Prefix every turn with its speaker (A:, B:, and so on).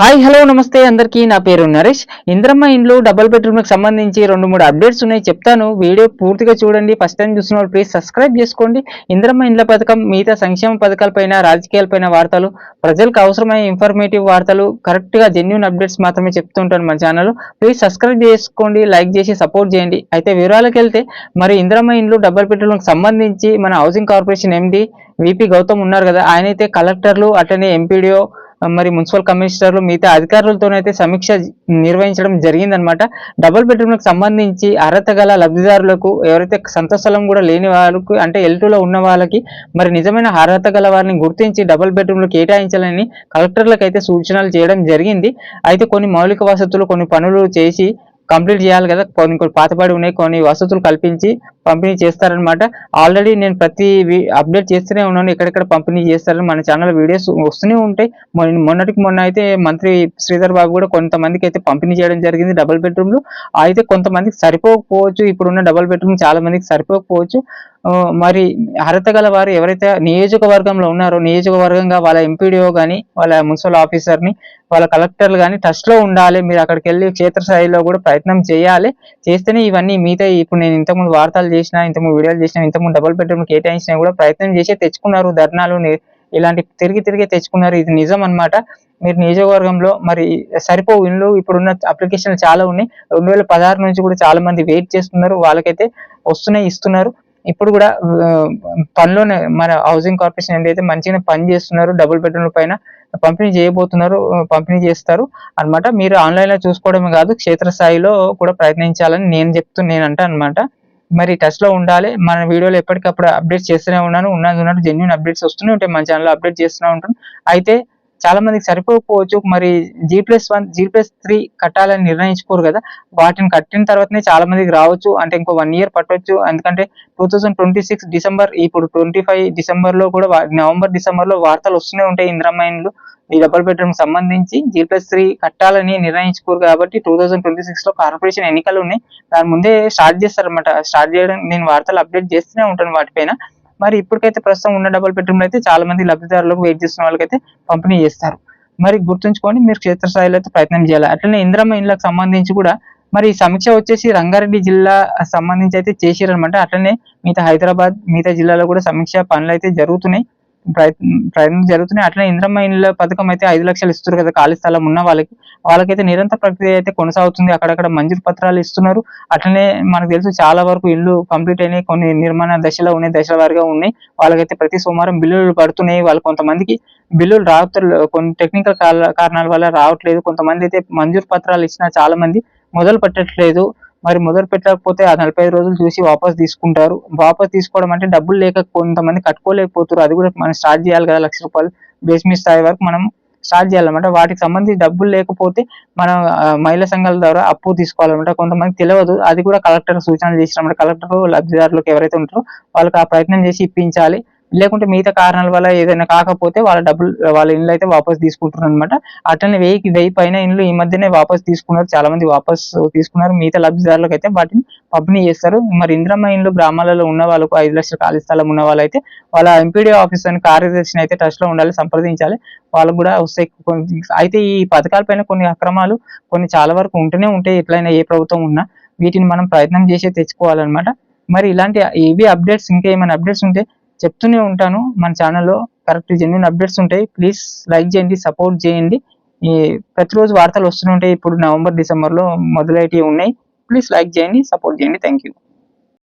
A: Hi hello నమస్తే అందరికీ. నా పేరు నరేష్. ఇంద్రమ్మ ఇండ్లు డబుల్ బెడ్రూమ్కి సంబంధించి రెండు మూడు అప్డేట్స్ ఉన్నాయి. చెప్తాను. వీడియో పూర్తిగా చూడండి. ఫస్ట్ టైం చూసిన వాళ్ళు ప్లీజ్ సబ్స్క్రైబ్ చేసుకోండి. ఇంద్రమ్మ ఇండ్ల పథకం మిగతా సంక్షేమ పథకాలపైన రాజకీయాలపైన వార్తలు ప్రజలకు అవసరమైన ఇన్ఫర్మేటివ్ వార్తలు కరెక్ట్గా జెన్యున్ అప్డేట్స్ మాత్రమే చెప్తుంటాను మన ఛానల్ ప్లీజ్ సబ్స్క్రైబ్ చేసుకోండి. లైక్ చేసి సపోర్ట్ చేయండి. అయితే వివరాలకు వెళ్తే మరి ఇంద్రమ్మ ఇండ్లు డబుల్ బెడ్రూమ్కి సంబంధించి మన housing corporation MD VP Gautam ఉన్నారు కదా. ఆయనైతే కలెక్టర్లు అట్లనే ఎంపీడీఓ మరి మున్సిపల్ కమిషనర్లు మిగతా అధికారులతోనైతే సమీక్ష నిర్వహించడం జరిగిందనమాట. డబుల్ బెడ్రూమ్లకు సంబంధించి అర్హత గల లబ్ధిదారులకు ఎవరైతే సొంత స్థలం కూడా లేని వాళ్ళకు అంటే ఎల్టూలో ఉన్న వాళ్ళకి మరి నిజమైన అర్హత గల వారిని గుర్తించి డబుల్ బెడ్రూమ్లు కేటాయించాలని కలెక్టర్లకు అయితే సూచనలు చేయడం జరిగింది. అయితే కొన్ని మౌలిక వసతులు కొన్ని పనులు చేసి కంప్లీట్ చేయాలి కదా. కొన్ని కొన్ని పాతబడి ఉన్నాయి కొన్ని వసతులు కల్పించి పంపిణీ చేస్తారనమాట ఆల్రెడీ నేను ప్రతి అప్డేట్ చేస్తూనే ఉన్నాను. ఎక్కడెక్కడ పంపిణీ చేస్తారని మన ఛానల్ వీడియోస్ వస్తూనే ఉంటాయి. మొన్నటికి మొన్న అయితే మంత్రి శ్రీధర్ బాబు కూడా కొంతమందికి అయితే పంపిణీ చేయడం జరిగింది డబుల్ బెడ్రూమ్లు అయితే కొంతమందికి సరిపోకపోవచ్చు. ఇప్పుడున్న డబుల్ బెడ్రూమ్ చాలా మందికి సరిపోకపోవచ్చు. మరి అర్హత గల వారు ఎవరైతే నియోజకవర్గంలో ఉన్నారో నియోజకవర్గంగా వాళ్ళ ఎంపీడీఓ కానీ వాళ్ళ మున్సిపల్ ఆఫీసర్ని వాళ్ళ కలెక్టర్లు కానీ టచ్లో ఉండాలి. మీరు అక్కడికి వెళ్ళి క్షేత్రస్థాయిలో కూడా ప్రయత్నం చేయాలి. చేస్తేనే ఇవన్నీ మిగతా ఇప్పుడు నేను ఇంతకుముందు వార్తలు చేసిన ఇంతకుముందు వీడియోలు చేసిన ఇంతకుముందు డబుల్ బెడ్రూమ్ కేటాయించినా కూడా ప్రయత్నం చేసి తెచ్చుకున్నారు. ధర్నాలు ఇలాంటి తిరిగి తిరిగి తెచ్చుకున్నారు. ఇది నిజం అన్నమాట. మీరు నియోజకవర్గంలో మరి సరిపోవు. ఇండ్లు ఇప్పుడున్న అప్లికేషన్లు చాలా ఉన్నాయి. రెండు వేల పదహారు నుంచి కూడా చాలా మంది వెయిట్ చేస్తున్నారు. వాళ్ళకైతే వస్తున్నాయి ఇస్తున్నారు. ఇప్పుడు కూడా పనిలోనే మన హౌసింగ్ కార్పొరేషన్ ఏంటైతే మంచిగా పని చేస్తున్నారు డబుల్ బెడ్రూమ్ పైన పంపిణీ చేయబోతున్నారు పంపిణీ చేస్తారు. అన్నమాట మీరు ఆన్లైన్లో చూసుకోవడమే కాదు క్షేత్రస్థాయిలో కూడా ప్రయత్నించాలని నేను చెప్తూ నేను అంటా అనమాట మరి టచ్లో ఉండాలి. మన వీడియోలో ఎప్పటికప్పుడు అప్డేట్ చేస్తూనే ఉన్నాను ఉన్నది ఉన్నట్టు జెన్యున్ అప్డేట్స్ వస్తూనే ఉంటాయి. మన ఛానల్లో అప్డేట్ చేస్తూనే ఉంటాను అయితే చాలా మందికి సరిపోకపోవచ్చు. మరి G plus one G plus three కట్టాలని నిర్ణయించుకోరు కదా. వాటిని కట్టిన తర్వాతనే చాలా మందికి రావచ్చు. అంటే ఇంకో వన్ ఇయర్ పట్టవచ్చు ఎందుకంటే two thousand twenty six December ఇప్పుడు ట్వంటీ ఫైవ్ డిసెంబర్లో కూడా నవంబర్ డిసెంబర్లో వార్తలు వస్తూనే ఉంటాయి ఇంద్రమైన్లు ఈ డబుల్ బెడ్రూమ్ సంబంధించి జీ ప్లస్ త్రీ కట్టాలని నిర్ణయించుకోరు కాబట్టి టూ థౌసండ్ ట్వంటీ సిక్స్లో కార్పొరేషన్ ఎన్నికలు ఉన్నాయి. దాని ముందే స్టార్ట్ చేస్తారన్నమాట. స్టార్ట్ చేయడం నేను వార్తలు అప్డేట్ చేస్తూనే ఉంటాను వాటిపైన. మరి ఇప్పటికైతే ప్రస్తుతం ఉన్న డబుల్ బెడ్రూమ్లు అయితే చాలా మంది లబ్ధిదారులకు వెయిట్ చేస్తున్న వాళ్ళకైతే పంపిణీ చేస్తారు. మరి గుర్తుంచుకొని మీరు క్షేత్రస్థాయిలో అయితే ప్రయత్నం చేయాలి. అట్లనే ఇంద్రమ్మ ఇండ్లకు సంబంధించి కూడా మరి సమీక్ష వచ్చేసి రంగారెడ్డి జిల్లా సంబంధించి అయితే చేసిరనమాట అట్లనే మిగతా హైదరాబాద్ మిగతా జిల్లాలో కూడా సమీక్ష పనులు అయితే జరుగుతున్నాయి. ప్రయత్నం ప్రయత్నం జరుగుతున్నాయి. అట్లనే ఇంద్రమ్మ ఇళ్ళ పథకం అయితే ఐదు లక్షలు ఇస్తారు కదా ఖాళీ స్థలం ఉన్న వాళ్ళకి. వాళ్ళకైతే నిరంతర ప్రక్రియ అయితే కొనసాగుతుంది. అక్కడక్కడ మంజూరు పత్రాలు ఇస్తున్నారు. అట్లనే మనకు తెలుసు చాలా వరకు ఇల్లు కంప్లీట్ అయినాయి. కొన్ని నిర్మాణ దశలో ఉన్నాయి దశల వారిగా ఉన్నాయి. వాళ్ళకైతే ప్రతి సోమవారం బిల్లులు పడుతున్నాయి. వాళ్ళు కొంతమందికి బిల్లులు రావట్లేదు. కొన్ని టెక్నికల్ కారణాల వల్ల రావట్లేదు. కొంతమంది అయితే మంజూరు పత్రాలు ఇచ్చినా చాలా మంది మొదలు పెట్టట్లేదు మరి మొదలు పెట్టకపోతే ఆ నలభై ఐదు రోజులు చూసి వాపస్ తీసుకుంటారు. వాపస్ తీసుకోవడం అంటే డబ్బులు లేక కొంతమంది కట్టుకోలేకపోతారు. అది కూడా మనం స్టార్ట్ చేయాలి కదా లక్ష రూపాయలు బేస్ స్థాయి వరకు మనం స్టార్ట్ చేయాలన్నమాట. వాటికి సంబంధించి డబ్బులు లేకపోతే మనం మహిళా సంఘాల ద్వారా అప్పు తీసుకోవాలన్నమాట. కొంతమంది తెలియదు అది కూడా కలెక్టర్ సూచనలు చేసినమాట. కలెక్టర్ లబ్ధిదారులకు ఎవరైతే ఉంటారో వాళ్ళకి ఆ ప్రయత్నం చేసి ఇప్పించాలి. లేకుంటే మిగతా కారణాల వల్ల ఏదైనా కాకపోతే వాళ్ళ డబ్బులు వాళ్ళ ఇండ్లు అయితే వాపస్ తీసుకుంటున్నారు అనమాట అట్లనే వెయ్యికి వెయ్యి పైన ఇండ్లు ఈ మధ్యనే వాపస్ తీసుకున్నారు చాలా మంది వాపస్ తీసుకున్నారు. మిగతా లబ్ధిదారులకు అయితే వాటిని పంపిణీ చేస్తారు. మరి ఇంద్రమ్మ ఇండ్లు గ్రామాలలో ఉన్న వాళ్ళకు ఐదు లక్షల ఖాళీ స్థలం ఉన్న వాళ్ళైతే వాళ్ళ ఎంపీడీ అని కార్యదర్శిని అయితే టచ్లో ఉండాలి సంప్రదించాలి. వాళ్ళకు కూడా వస్తాయి కొన్ని అయితే ఈ పథకాలపైన కొన్ని అక్రమాలు కొన్ని చాలా వరకు ఉంటూనే ఉంటాయి ఎట్లయినా ఏ ప్రభుత్వం ఉన్నా వీటిని మనం ప్రయత్నం చేసి తెచ్చుకోవాలన్నమాట. మరి ఇలాంటి ఏవి అప్డేట్స్ ఇంకా ఏమైనా అప్డేట్స్ ఉంటే చెప్తూనే ఉంటాను. మన ఛానల్లో కరెక్ట్ జెన్యున్ అప్డేట్స్ ఉంటాయి. ప్లీజ్ లైక్ చేయండి సపోర్ట్ చేయండి. ఈ ప్రతిరోజు వార్తలు వస్తూనే ఉంటాయి. ఇప్పుడు నవంబర్ డిసెంబర్లో ఉన్నాయి. ప్లీజ్ లైక్ చేయండి సపోర్ట్ చేయండి. Thank you